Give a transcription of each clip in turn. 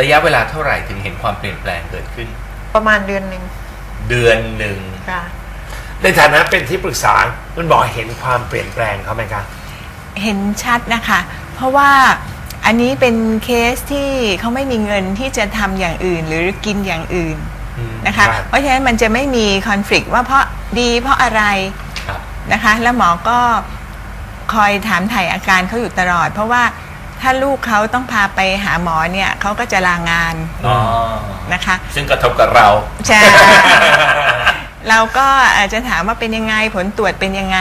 ระยะเวลาเท่าไหร่ถึงเห็นความเปลี่ยนแปลงเกิดขึ้น ประมาณเดือนหนึ่งเดือนหนึ่งค่ะ ในฐานะเป็นที่ปรึกษาคุณหมอเห็นความเปลี่ยนแปลงเขาไหมคะเห็นชัดนะคะ เพราะว่าอันนี้เป็นเคสที่เขาไม่มีเงินที่จะทำอย่างอื่นหรือกินอย่างอื่นอืมนะคะครับเพราะฉะนั้นมันจะไม่มีคอน FLICT ว่าเพราะดีเพราะอะไรครับ นะคะ แล้วหมอก็คอยถามถ่ายอาการเขาอยู่ตลอด เพราะว่า ถ้าลูกเขาต้องพาไปหาหมอเนี่ยเขาก็จะลางานอ๋อนะคะ ซึ่งกระทบกับเรา ใช่ เราก็อาจจะถามว่าเป็นยังไงผลตรวจเป็นยังไง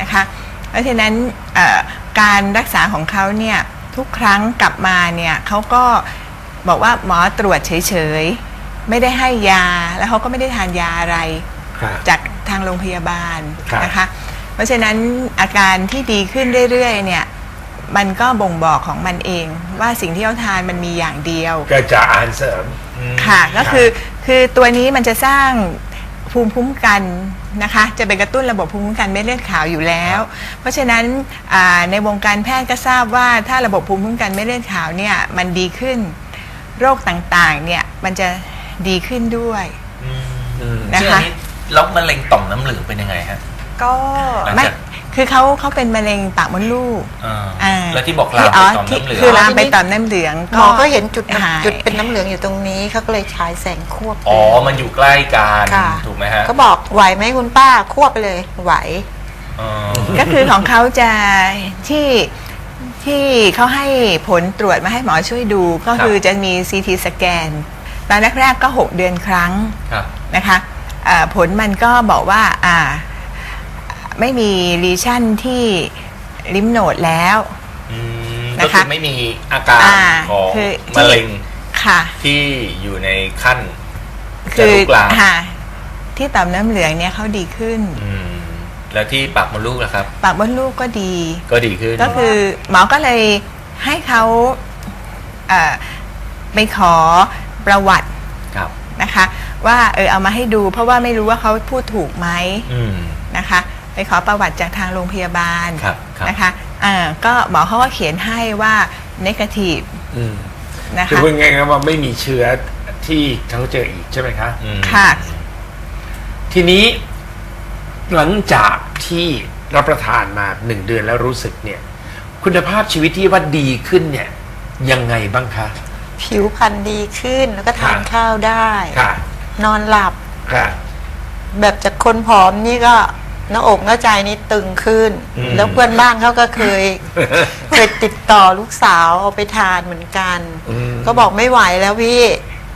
นะคะ เพราะฉะนั้นเอ่อการรักษาของเขาเนี่ยทุกครั้งกลับมาเนี่ยเขาก็บอกว่าหมอตรวจเฉยๆ ไม่ได้ให้ยาแล้วเขาก็ไม่ได้ทานยาอะไร ครับ จากทางโรงพยาบาลครับ นะคะ เพราะฉะนั้นอาการที่ดีขึ้นเรื่อยๆเนี่ย มันก็บ่งบอกของมันเอง ว่าสิ่งที่เขาทานมันมีอย่างเดียว ก็จะอาหารเสริมค่ะ ก็คือคือตัวนี้มันจะสร้างภูมิคุ้มกันนะคะ จะไปกระตุ้นระบบภูมิคุ้มกันเม็ดเลือดขาวอยู่แล้ว เพราะฉะนั้นอ่าในวงการแพทย์ก็ทราบว่าถ้าระบบภูมิคุ้มกันเม็ดเลือดขาวเนี่ยมันดีขึ้นโรคต่างๆเนี่ยมันจะดีขึ้นด้วย อืมนะคะ ซึ่งอันนี้แล้วมะเร็งต่อมน้ำเหลืองเป็นยังไงฮะ ก็หลังไม่จาก คือเขาเขาเป็นมะเร็งปากมดลูกอ่าอ่าแล้วที่บอกลามอ๋ไปอต่อมที่น้ำเหลือง คือลามไปต่อมน้ำเหลืองหมอก็เห็นจุดหายจุดเป็นน้ำเหลืองอยู่ตรงนี้เขาก็เลยฉายแสงควบอ๋อ มันอยู่ใกล้กันค่ะถูกไหมฮะก็บอกไหวไหมคุณป้าควบไปเลยไหว อ๋อก็คือของเขาจะที่ที่เขาให้ผลตรวจมาให้หมอช่วยดูก็คือจะมี CT สแกนตอนแรกๆก็ 6 เดือนครั้งครับ นะคะอ่าผลมันก็บอกว่าอ่า ไม่มีลีชั่นที่ลิมโนดแล้ว อืมนะคะก็คือไม่มีอาการอ่าของคือมะเร็งค่ะ ที่อยู่ในขั้นจะคือลุกลามค่ะ ที่ต่อมน้ำเหลืองเนี่ยเขาดีขึ้น อืมแล้วที่ปากมดลูกล่ะครับ ปากมดลูกก็ดี ก็ดีขึ้น ก็คือหมอก็เลยให้เขาเอ่อไปขอประวัติครับ นะคะ ว่าเออเอามาให้ดูเพราะว่าไม่รู้ว่าเขาพูดถูกไหมอืม นะคะ ไปขอประวัติจากทางโรงพยาบาลครับครับนะคะอ่าก็หมอเขาก็เขียนให้ว่า negative อืมนะคือคะ พูดง่ายๆว่าไม่มีเชื้อที่เขาเจออีกใช่ไหมคะ อืมค่ะ ทีนี้หลังจากที่รับประทานมาหนึ่งเดือนแล้วรู้สึกเนี่ย คุณภาพชีวิตที่ว่าดีขึ้นเนี่ย ยังไงบ้างคะ ผิวพรรณดีขึ้นแล้วก็ทานค่ะข้าวได้ ค่ะ นอนหลับค่ะ แบบจากคนผอมนี่ก็ หน้าอกหน้าใจนี่ตึงขึ้น อืม แล้วเพื่อนบ้านเขาก็เคย เคยติดต่อลูกสาวเอาไปทานเหมือนกัน อืมก็บอกไม่ไหวแล้วพี่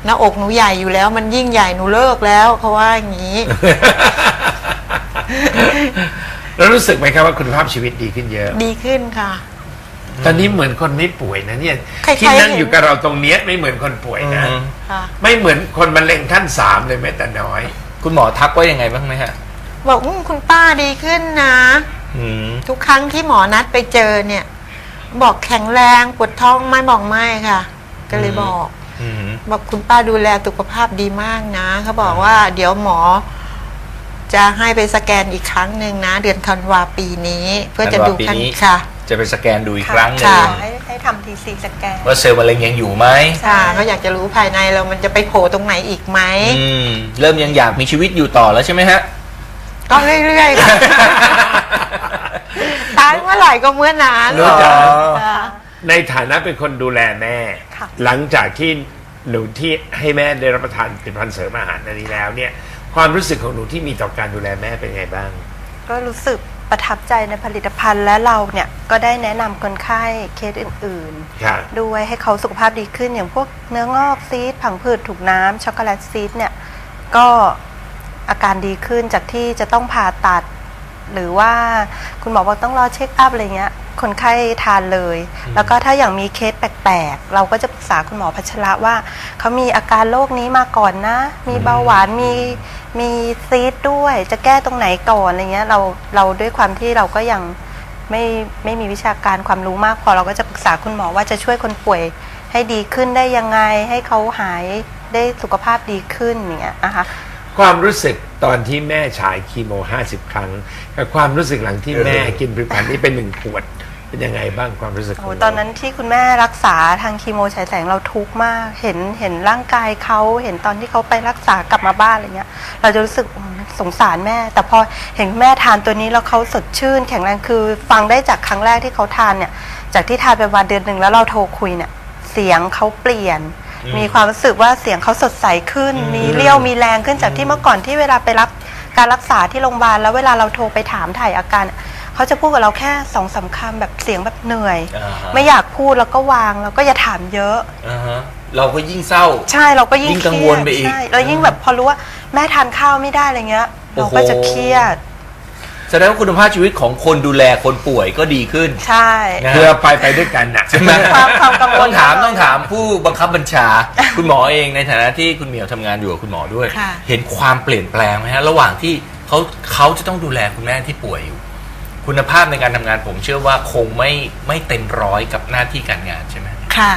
หน้าอกหนูใหญ่อยู่แล้ว มันยิ่งใหญ่หนูเลิกแล้วเขาว่าอย่างนี้ แล้วรู้สึกไหมครับว่าคุณภาพชีวิตดีขึ้นเยอะ ดีขึ้นค่ะ ตอนนี้เหมือนคนไม่ป่วยนะเนี่ยใครๆที่นั่งเห็น อยู่กับเราตรงเนี้ยไม่เหมือนคนป่วยนะอืม ค่ะ ไม่เหมือนคนมะเร็งขั้นสามเลยแม้แต่น้อย คุณหมอทักว่ายังไงบ้างไหมฮะ บอกอมคุณป้าดีขึ้นนะ อืมทุกครั้งที่หมอนัดไปเจอเนี่ย บอกแข็งแรงปวดท้องไหม่บอกไม่ค่ะ ก็เลยบอก อืม บอกคุณป้าดูแลสุขภาพดีมากนะเขาบอกว่าเดี๋ยวหมอ จะให้ไปสแกนอีกครั้งหนึ่งนะ เดือนธันวาปีนี้ เพื่อจะดูธันวาปีขั้นนี้ ค่ะ จะไปสแกนดูอีกครั้งหนึ่งค่ะ ให้ให้ทำทีซีสแกน ว่าเซลล์มะเร็งยังอยู่ไหมค่ะเขาอยากจะรู้ภายในเรามันจะไปโผล่ตรงไหนอีกไหม อืม เริ่มยังอยากมีชีวิตอยู่ต่อแล้วใช่ไหมฮะ ก็เรื่อยๆค่ะตายเมื่อไหร่ก็เมื่อนั้นรู้จัก ค่ะ ในฐานะเป็นคนดูแลแม่ ค่ะ หลังจากที่หนูที่ให้แม่ได้รับประทานผลิตภัณฑ์เสริมอาหารอันนี้แล้วเนี่ย ความรู้สึกของหนูที่มีต่อการดูแลแม่เป็นไงบ้าง ก็รู้สึกประทับใจในผลิตภัณฑ์และเราเนี่ยก็ได้แนะนำคนไข้เคสอื่นค่ะ ๆ ด้วยให้เขาสุขภาพดีขึ้นอย่างพวกเนื้องอกซีดผังผืดถูกน้ำช็อกโกแลตซีดเนี่ยก็ อาการดีขึ้นจากที่จะต้องผ่าตัด หรือว่าคุณหมอบอกต้องรอเช็คอัพอะไรเงี้ย คนไข้ทานเลย แล้วก็ถ้าอย่างมีเคสแปลกๆ เราก็จะปรึกษาคุณหมอพัชระว่า เขามีอาการโรคนี้มาก่อนนะ มีเบาหวานมีมีซีดด้วย จะแก้ตรงไหนก่อนอะไรเงี้ยเราเราด้วยความที่เราก็ยังไม่ไม่มีวิชาการความรู้มากพอเราก็จะปรึกษาคุณหมอว่าจะช่วยคนป่วยให้ดีขึ้นได้ยังไงให้เขาหายได้สุขภาพดีขึ้นอย่างเงี้ยนะคะ ความรู้สึกตอนที่แม่ฉายคีโม50ครั้งกับความรู้สึกหลังที่แม่กินผลิตภัณฑ์นี้เป็นหนึ่งขวด เป็นยังไงบ้างความรู้สึกขโอ้องโหเรา ตอนนั้นที่คุณแม่รักษาทางคีโมฉายแสงเราทุกข์มาก เห็นเห็นร่างกายเขาเห็นตอนที่เขาไปรักษากลับมาบ้านอะไรเงี้ย เราจะรู้สึกอืมสงสารแม่ แต่พอเห็นคุณแม่ทานตัวนี้แล้วเขาสดชื่น แข็งแรงคือฟังได้จากครั้งแรกที่เขาทานเนี่ย จากที่ทานไปวันเดือนหนึ่งแล้วเราโทรคุยเนี่ย เสียงเขาเปลี่ยนอื มมีความรู้สึกว่าเสียงเขาสดใสขึ้นอืมมีเรี่ยวมีแรงขึ้นจากที่เมื่อก่อนที่เวลาไปรับการรักษาที่โรงพยาบาลแล้วเวลาเราโทรไปถามถ่ายอาการ เขาจะพูดกับเราแค่สองสามคำแบบเสียงแบบเหนื่อย อ่าฮะ ไม่อยากพูดแล้วก็วางแล้วก็อย่าถามเยอะ อ่าฮะเราก็ยิ่งเศร้า ใช่เราก็ยิ่งยิ่งกังวลไปอีกเครียดใช่แล้วยิ่งแบบพอรู้ว่าแม่ทานข้าวไม่ได้อะไรเงี้ยโอ้เราโหก็จะเครียด แสดงว่าคุณภาพชีวิตของคนดูแลคนป่วยก็ดีขึ้นใช่ นะเพื่อไปไปด้วยกันนะ ใช่ไหมความความกังวลต้องถามต้องถามผู้บังคับบัญชา คุณหมอเองในฐานะที่คุณเหมียวทำงานอยู่กับคุณหมอด้วย ค่ะ เห็นความเปลี่ยนแปลงไหมฮะระหว่างที่เขาเขาจะต้องดูแลคุณแม่ที่ป่วยอยู่ คุณภาพในการทำงานผมเชื่อว่าคงไม่ไม่เต็มร้อยกับหน้าที่การงานใช่ไหม ค่ะ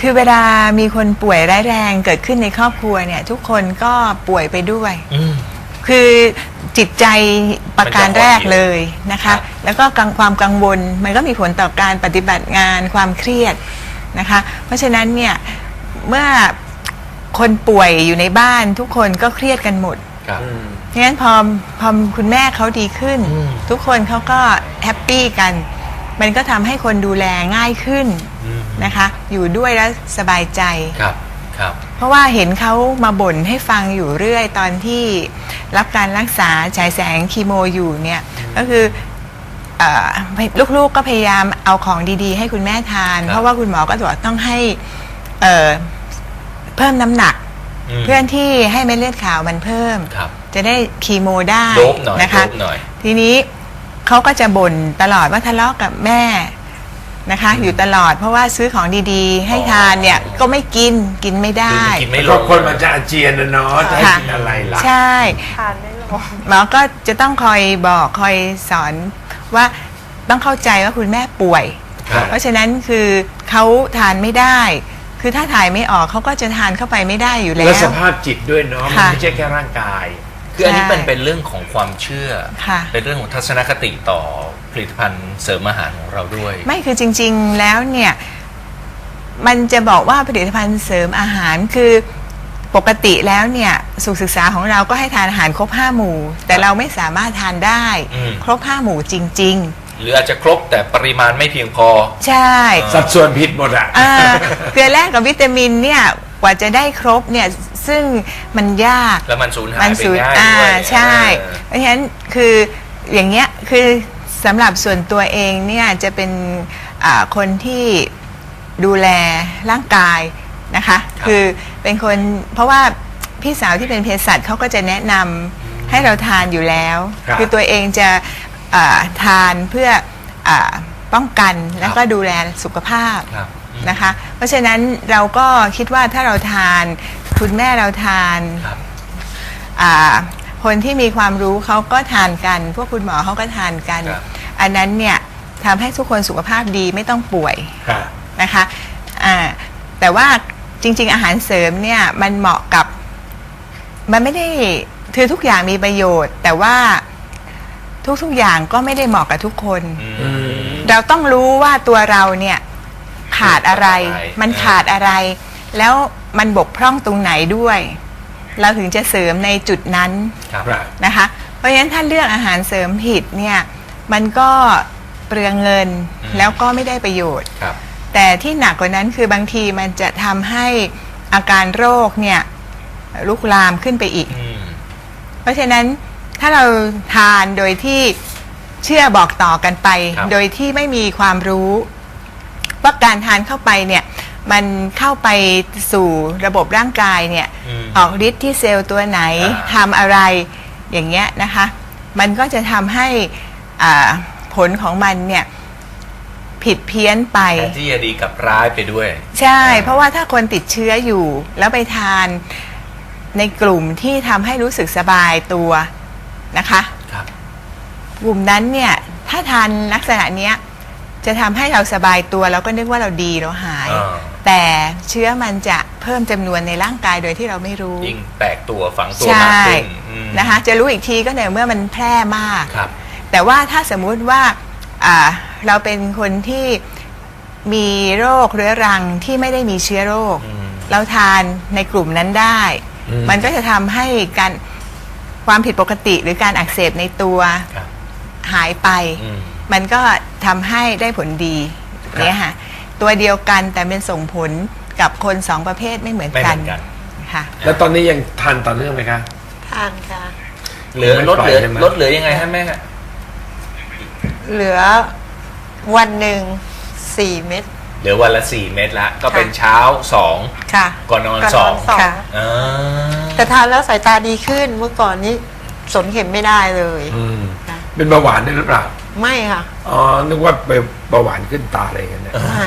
คือเวลามีคนป่วยร้ายแรงเกิดขึ้นในครอบครัวเนี่ย ทุกคนก็ป่วยไปด้วย อืม คือ จิตใจประการแรกมันจะหดเหี่ยวเลยนะคะครับแล้วก็กังความกังวลมันก็มีผลต่อการปฏิบัติงานความเครียดนะคะ เพราะฉะนั้นเนี่ยเมื่อคนป่วยอยู่ในบ้านทุกคนก็เครียดกันหมด ครับ อืมงั้นพอพอคุณแม่เขาดีขึ้น อืม ทุกคนเขาก็แฮปปี้กัน มันก็ทำให้คนดูแลง่ายขึ้นอืมนะคะ อยู่ด้วยแล้วสบายใจ ครับ ครับ เพราะว่าเห็นเขามาบ่นให้ฟังอยู่เรื่อยตอนที่รับการรักษาฉายแสงคีโมอยู่เนี่ยก็คือเออลูกๆก็พยายามเอาของดีๆ ให้คุณแม่ทาน ครับ เพราะว่าคุณหมอก็บอกว่าต้องให้เอ่อเพิ่มน้ำหนัก มเพื่อนที่ให้เม็ดเลือดขาวมันเพิ่ม ครับจะได้คีโมได้โดบหน่อยนะคะ โดบหน่อย ทีนี้เขาก็จะบ่นตลอดว่าทะเลาะกับแม่ นะคะ อยู่ตลอดเพราะว่าซื้อของดีๆ ให้ทานเนี่ยก็ไม่กินกินไม่ได้คือมันกินไม่ลก็ง คนมันจะอาเจียนนะเนาะจะให้กินอะไรล่ะ ใช่ ทานไม่ลง หมอก็จะต้องคอยบอกคอยสอนว่าต้องเข้าใจว่าคุณแม่ป่วย ครับ เพราะฉะนั้นคือเขาทานไม่ได้ คือถ้าถ่ายไม่ออกเขาก็จะทานเข้าไปไม่ได้อยู่แล้แล้ว วสภาพจิตด้วยเนาะมันค่ะ ไม่ใช่แค่ร่างกาย คืออันนี้ใช่เป็นเป็นเรื่องของความเชื่อ ค่ะเป็นเรื่องของทัศนคติต่อ ผลิตภัณฑ์เสริมอาหารของเราด้วย ไม่คือจริง ๆแล้วเนี่ย มันจะบอกว่าผลิตภัณฑ์เสริมอาหารคือปกติแล้วเนี่ยสุขศึกษาของเราก็ให้ทานอาหารครบห้าหมู่ แต่เราไม่สามารถทานได้ อืม ครบห้าหมู่จริง หรืออาจจะครบแต่ปริมาณไม่เพียงพอ ๆ ใช่ สัดส่วนผิดหมดอะ อ่าเกลือแร่กับวิตามินเนี่ยกว่าจะได้ครบเนี่ยซึ่งมันยากแล้วมันสูญหายมันไปสูญง่ายอ่าด้วยใช่ เออ เพราะฉะนั้นคืออย่างเงี้ยคือ สำหรับส่วนตัวเองเนี่ยจะเป็นอ่าคนที่ดูแลร่างกายนะคะ คือเป็นคนเพราะว่าพี่สาวที่เป็นเภสัชเขาก็จะแนะนำให้เราทานอยู่แล้วครับอตัวเองจะอ่าทานเพื่ออาป้องกันแล้วก็ดูแลสุขภาพครับอืมนะคะ เพราะฉะนั้นเราก็คิดว่าถ้าเราทาน คุณแม่เราทาน ครับอ่าคนที่มีความรู้เขาก็ทานกัน พวกคุณหมอเขาก็ทานกัน ครับ อันนั้นเนี่ยทำให้ทุกคนสุขภาพดีไม่ต้องป่วย ค่ะ นะคะอ่าแต่ว่าจริง ๆ อาหารเสริมเนี่ยมันเหมาะกับ มันไม่ได้คือทุกอย่างมีประโยชน์ แต่ว่าทุกๆอย่างก็ไม่ได้เหมาะกับทุกคน อืม เราต้องรู้ว่าตัวเราเนี่ยขาดอะไร ขาดอะไร มันขาดอะไร แล้วมันบกพร่องตรงไหนด้วย เราถึงจะเสริมในจุดนั้นครับครับนะคะ เพราะฉะนั้นถ้าเลือกอาหารเสริมผิดเนี่ยมันก็เปลืองเงินอืมแล้วก็ไม่ได้ประโยชน์ครับแต่ที่หนักกว่านั้นคือบางทีมันจะทำให้อาการโรคเนี่ยลุกลามขึ้นไปอีกอืมเพราะฉะนั้นถ้าเราทานโดยที่เชื่อบอกต่อกันไปครับโดยที่ไม่มีความรู้ว่าการทานเข้าไปเนี่ยมันเข้าไปสู่ระบบร่างกายเนี่ยอืม ออกฤทธิ์ที่เซลล์ตัวไหนอ่าทำอะไรอย่างเงี้ยนะคะ มันก็จะทำให้อ่าผลของมันเนี่ยผิดเพี้ยนไป แทนที่จะดีกับร้ายไปด้วย ใช่ เพราะว่าถ้าคนติดเชื้ออยู่ แล้วไปทานในกลุ่มที่ทำให้รู้สึกสบายตัวนะคะ ครับ กลุ่มนั้นเนี่ย ถ้าทานลักษณะเนี้ย จะทำให้เราสบายตัวเราก็นึกว่าเราดีเราหาย อ่า แต่เชื้อมันจะเพิ่มจำนวนในร่างกายโดยที่เราไม่รู้ ยิ่งแตกตัวฝังตัวใช่มากขึ้นอืมนะคะ จะรู้อีกทีก็ในเมื่อมันแพร่มาก ครับ แต่ว่าถ้าสมมุติว่าอ่าเราเป็นคนที่มีโรคเรื้อรังที่ไม่ได้มีเชื้อโรค อืมเราทานในกลุ่มนั้นได้ อืม มันก็จะทำให้การความผิดปกติหรือการอักเสบในตัวครับหายไป อืม มันก็ทำให้ได้ผลดีเนี่ยค่ะตัวเดียวกันแต่เป็นส่งผลกับคนสองประเภทไม่เหมือนไม่เหกัมืนอนกัน ค่ะ แล้วตอนนี้ยังทานต่อเนื่องไหมคะ ทานค่ะ เหลือไม่ลดปล่อยเหลือใช่ไหม ลดเหลือยังไงฮะแม่เหลือวันหนึ่งสี่เม็ด เหลือวันละสี่เม็ดละก็เป็นค่ะ เช้าสองค่ะ ก่อนนอนก่อนสนอองนสอง ค่ะ อ่าแต่ทานแล้วสายตาดีขึ้นเมื่อก่อนนี้สนเข็มไม่ได้เลย อืม ค่ะ เป็นเบาหวานด้วยหรือเปล่า ไม่ค่ะอ๋อ นึกว่าเป็นเบาหวานขึ้นตาอะไรกันเนี่ย ไม่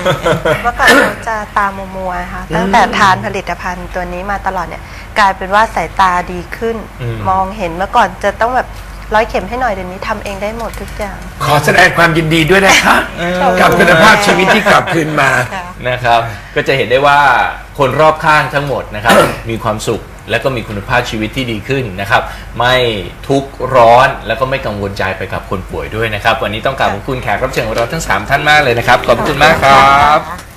เมื่อก่อนเราจะตามัวมัวๆค่ะ ตั้งแต่ทานผลิตภัณฑ์ตัวนี้มาตลอดเนี่ย กลายเป็นว่าสายตาดีขึ้น อืม มองเห็นเมื่อก่อนจะต้องแบบร้อยเข็มให้หน่อยเดี๋ยวนี้ทำเองได้หมดทุกอย่าง ขอแสดงความยินดีด้วยนะคะกับคุณภาพชีวิตที่กลับคืนมา ค่ะ นะครับ ก็จะเห็นได้ว่าคนรอบข้างทั้งหมดนะครับ มีความสุข และก็มีคุณภาพชีวิตที่ดีขึ้นนะครับ ไม่ทุกข์ร้อนแล้วก็ไม่กังวลใจไปกับคนป่วยด้วยนะครับ วันนี้ต้องกราบขอบคุณแขกรับเชิญของเราทั้ง 3 ท่านมากเลยนะครับ ขอบคุณมากครับ